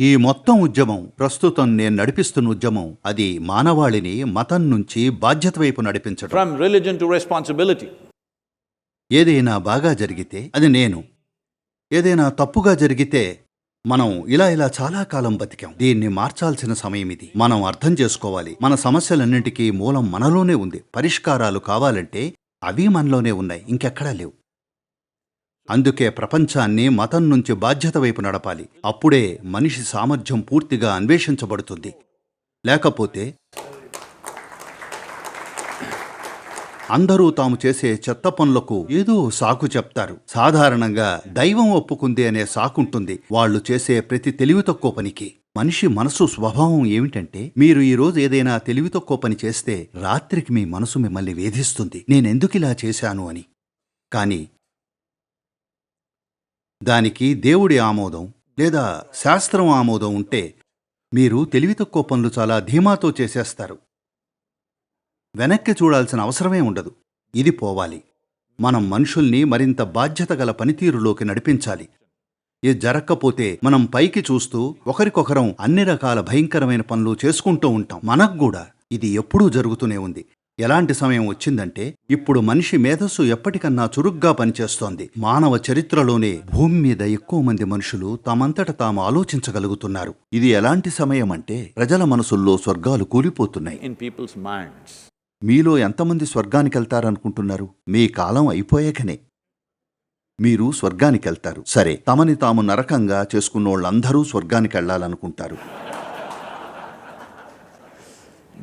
ఈ మొత్తం ఉద్యమం ప్రస్తుతం నేను నడిపిస్తున్న ఉద్యమం అది మానవాళిని మతం నుంచి బాధ్యత వైపు నడిపించడం. To responsibility. ఏదైనా బాగా జరిగితే అది నేను. ఏదైనా తప్పుగా జరిగితే మనం ఇలా ఇలా చాలా కాలం బతికాం. దీన్ని మార్చాల్సిన సమయం ఇది. మనం అర్థం చేసుకోవాలి. మన సమస్యలన్నింటికీ మూలం మనలోనే ఉంది. పరిష్కారాలు కావాలంటే అవి మనలోనే ఉన్నాయి. ఇంకెక్కడా లేవు. అందుకే ప్రపంచాన్ని మతం నుంచి బాధ్యత వైపు నడపాలి. అప్పుడే మనిషి సామర్థ్యం పూర్తిగా అన్వేషించబడుతుంది. లేకపోతే అందరూ తాము చేసే చెత్త పనులకు ఏదో సాకు చెప్తారు. సాధారణంగా దైవం ఒప్పుకుంది అనే సాకుంటుంది. వాళ్ళు చేసే ప్రతి తెలివి తక్కువ పనికి. మనిషి మనసు స్వభావం ఏమిటంటే మీరు ఈ రోజు ఏదైనా తెలివి తక్కువ పని చేస్తే రాత్రికి మీ మనసు మిమ్మల్ని వేధిస్తుంది. నేనెందుకు ఇలా చేశాను అని. కానీ దానికి దేవుడి ఆమోదం లేదా శాస్త్రం ఆమోదం ఉంటే మీరు తెలివి తక్కువ పనులు చాలా ధీమాతో చేసేస్తారు. వెనక్కి చూడాల్సిన అవసరమే ఉండదు. ఇది పోవాలి. మనం మనుషుల్ని మరింత బాధ్యత గల పనితీరులోకి నడిపించాలి. ఇది జరక్కపోతే మనం పైకి చూస్తూ ఒకరికొకరం అన్ని రకాల భయంకరమైన పనులు చేసుకుంటూ ఉంటాం. మనకు కూడా ఇది ఎప్పుడూ జరుగుతూనే ఉంది. ఎలాంటి సమయం వచ్చిందంటే ఇప్పుడు మనిషి మేధస్సు ఎప్పటికన్నా చురుగ్గా పనిచేస్తోంది. మానవ చరిత్రలోనే భూమి మీద ఎక్కువ మంది మనుషులు తమంతట తాము ఆలోచించగలుగుతున్నారు. ఇది ఎలాంటి సమయం అంటే ప్రజల మనసుల్లో స్వర్గాలు కూలిపోతున్నాయి. మీలో ఎంతమంది స్వర్గానికి వెళ్తారనుకుంటున్నారు మీ కాలం అయిపోయాకనే. మీరు స్వర్గానికి వెళ్తారు సరే తమని తాము నరకంగా చేసుకున్నోళ్ళందరూ స్వర్గానికి వెళ్ళాలనుకుంటారు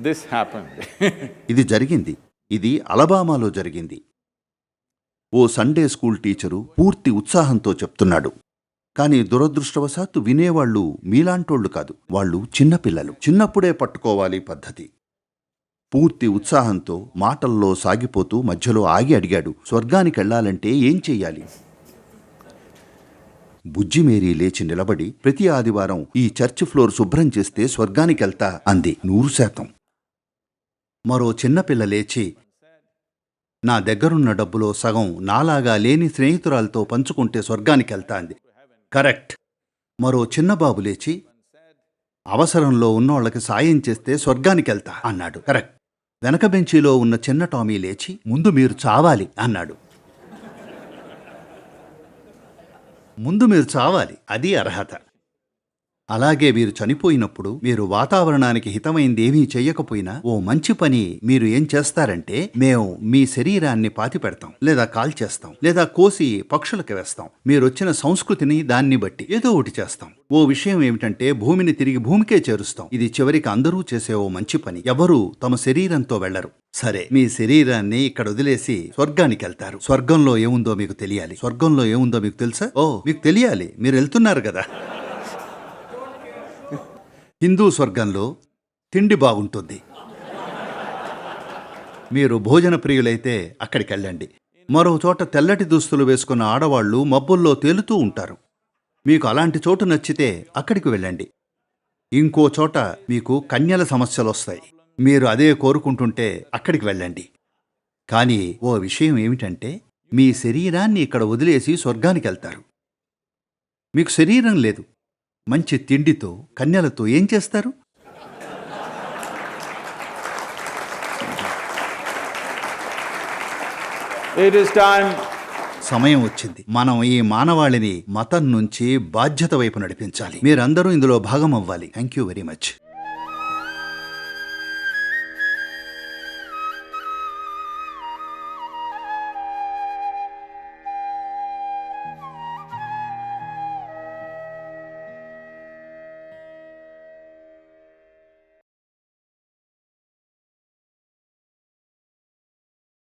దిస్ హ్యాపెన్ ఇది జరిగింది. ఇది అలబామాలో జరిగింది. ఓ సండే స్కూల్ టీచరు పూర్తి ఉత్సాహంతో చెప్తున్నాడు. కానీ దురదృష్టవశాత్తు వినేవాళ్ళు మీలాంటోళ్ళు కాదు. వాళ్ళు చిన్నపిల్లలు. చిన్నప్పుడే పట్టుకోవాలి పద్ధతి. పూర్తి ఉత్సాహంతో మాటల్లో సాగిపోతూ మధ్యలో ఆగి అడిగాడు. స్వర్గానికి వెళ్ళాలంటే ఏం చెయ్యాలి? బుజ్జిమేరీ లేచి నిలబడి ప్రతి ఆదివారం ఈ చర్చ్ ఫ్లోర్ శుభ్రం చేస్తే స్వర్గానికి వెళ్తా అంది నూరు శాతం. మరో చిన్నపిల్ల లేచి నా దగ్గరున్న డబ్బులో సగం నాలాగా లేని స్నేహితురాలతో పంచుకుంటే స్వర్గానికి వెళ్తాంది కరెక్ట్. మరో చిన్న బాబు లేచి అవసరంలో ఉన్నోళ్ళకి సాయం చేస్తే స్వర్గానికి వెళ్తా అన్నాడు. కరెక్ట్. వెనక బెంచీలో ఉన్న చిన్న టామీ లేచి ముందు మీరు చావాలి అన్నాడు. ముందు మీరు చావాలి అది అర్హత. అలాగే మీరు చనిపోయినప్పుడు మీరు వాతావరణానికి హితమైంది ఏమీ చేయకపోయినా ఓ మంచి పని మీరు ఏం చేస్తారంటే మేము మీ శరీరాన్ని పాతి పెడతాం లేదా కాల్చేస్తాం లేదా కోసి పక్షులకు వేస్తాం. మీరొచ్చిన సంస్కృతిని దాన్ని బట్టి ఏదో ఒకటి చేస్తాం. ఓ విషయం ఏమిటంటే భూమిని తిరిగి భూమికే చేరుస్తాం. ఇది చివరికి అందరూ చేసే ఓ మంచి పని. ఎవరూ తమ శరీరంతో వెళ్ళరు సరే మీ శరీరాన్ని ఇక్కడ వదిలేసి స్వర్గానికి వెళ్తారు. స్వర్గంలో ఏముందో మీకు తెలియాలి. స్వర్గంలో ఏముందో మీకు తెలుసా? ఓ మీకు తెలియాలి. మీరు వెళ్తున్నారు కదా. హిందూ స్వర్గంలో తిండి బాగుంటుంది. మీరు భోజన ప్రియులైతే అక్కడికి వెళ్ళండి మరో చోట తెల్లటి దుస్తులు వేసుకున్న ఆడవాళ్ళు మబ్బుల్లో తేలుతూ ఉంటారు. మీకు అలాంటి చోటు నచ్చితే అక్కడికి వెళ్ళండి. ఇంకో చోట మీకు కన్యల సమస్యలు వస్తాయి మీరు అదే కోరుకుంటుంటే అక్కడికి వెళ్ళండి. కానీ ఓ విషయం ఏమిటంటే మీ శరీరాన్ని ఇక్కడ వదిలేసి స్వర్గానికి వెళ్తారు మీకు శరీరం లేదు. మంచి తిండితో కన్యలతో ఏం చేస్తారు? సమయం వచ్చింది. మనం ఈ మానవాళిని మతం నుంచి బాధ్యత వైపు నడిపించాలి. మీరందరూ ఇందులో భాగం అవ్వాలి థ్యాంక్ యూ వెరీ మచ్